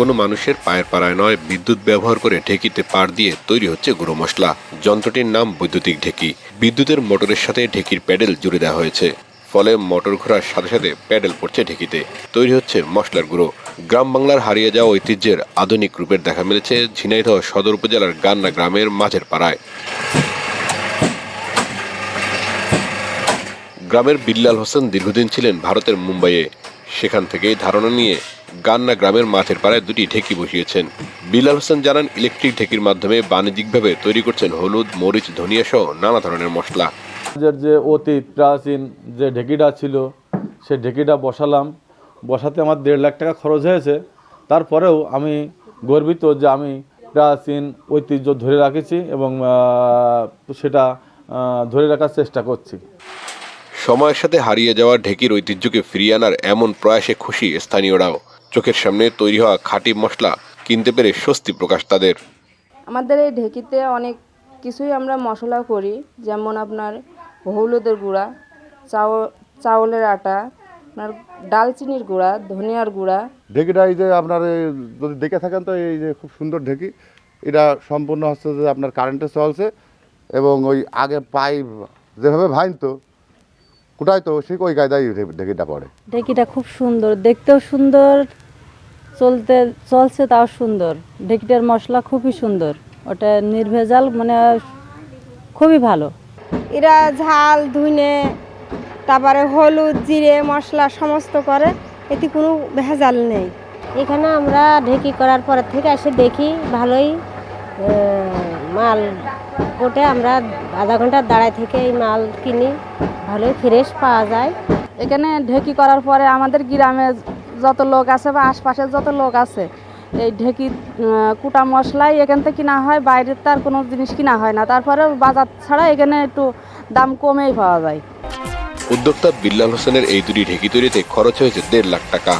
কোনো মানুষের পায়ের পাড়ায় নয়, বিদ্যুৎ ব্যবহার করে ঢেকিতে পাড় দিয়ে তৈরি হচ্ছে গুঁড়ো মশলা। যন্ত্রটির নাম বৈদ্যুতিক ঢেকি। বিদ্যুতের মোটরের সাথে ঢেকির প্যাডেল জুড়ে দেওয়া হয়েছে। ফলে মোটর ঘোরার সাথে সাথে প্যাডেল পড়ছে ঢেকিতে। তৈরি হচ্ছে মশলার গুঁড়ো। গ্রাম বাংলার হারিয়ে যাওয়া ঐতিহ্যের আধুনিক রূপের দেখা মিলেছে ঝিনাইদহ সদর উপজেলার গান্না গ্রামের মাঝের পাড়ায়। গ্রামের বিল্লাল হোসেন দীর্ঘদিন ছিলেন ভারতের মুম্বাইয়ে। সেখান থেকেই ধারণা নিয়ে গান্না গ্রামের মাঠের পাড়ায় দুটি ঢেকি বসিয়েছেন। বিল্লাল হোসেন জানান ইলেকট্রিক ঢেকির মাধ্যমে বাণিজ্যিকভাবে তৈরি করছেন হলুদ মরিচ ধনিয়া সহ নানা ধরনের মশলা। যে অতীত প্রাচীন যে ঢেকিটা ছিল সে ঢেকিটা বসালাম। বসাতে আমার দেড় লাখ টাকা খরচ হয়েছে। তারপরেও আমি গর্বিত যে আমি প্রাচীন ঐতিহ্য ধরে রাখেছি এবং সেটা ধরে রাখার চেষ্টা করছি। সময়ের সাথে হারিয়ে যাওয়া ঢেকির ঐতিহ্যকে ফিরিয়ে আনার এমন প্রয়াসে খুশি স্থানীয়রাও। চোখের সামনে তৈরি হওয়া খাঁটি মশলা কিনতে পেরে স্বস্তি প্রকাশ তাদের। আমাদের এই ঢেকিতে অনেক কিছুই আমরা মশলা করি যেমন আপনার হলুদের গুঁড়া চাউ চাউলের আটা আপনার ডালচিনির গুঁড়া ধনিয়ার গুঁড়া। ঢেকিটা এই যে আপনার যদি দেখে থাকেন তো এই যে খুব সুন্দর ঢেকি। এটা সম্পূর্ণ হচ্ছে যে আপনার কারেন্টে চলছে এবং ওই আগে পাইপ যেভাবে ভাঙতো কুটাই তো সেই ওই কায়দায় ঢেকিটা পড়ে। ঢেকিটা খুব সুন্দর দেখতেও সুন্দর চলতে চলছে তাও সুন্দর। ঢেকিটার মশলা খুবই সুন্দর। ওটা নির্ভেজাল মানে খুবই ভালো। এরা ঝাল ধুনে তারপরে হলুদ জিরে মশলা সমস্ত করে এতে কোনো ভেজাল নেই। এখানে আমরা ঢেকি করার পর থেকে এসে দেখি ভালোই মাল কোটে আমরা আধা ঘণ্টা দাঁড়ায় থেকে এই মাল কিনি। ভালোই ফ্রেশ পাওয়া যায়। এখানে ঢেকি করার পরে আমাদের গ্রামে যত লোক আছে বা আশপাশের যত লোক আছে, এই ঢেঁকি কুটা মশলাই এখান থেকে কিনা হয়, বাইরের তার কোনো জিনিস কিনা হয় না। তারপরে বাজার ছাড়া এখানে একটু দাম কমেই পাওয়া যায়। উদ্যোক্তা বিল্লাল হোসেনের এই দুটি ঢেকি তৈরিতে খরচ হয়েছে দেড় লাখ টাকা।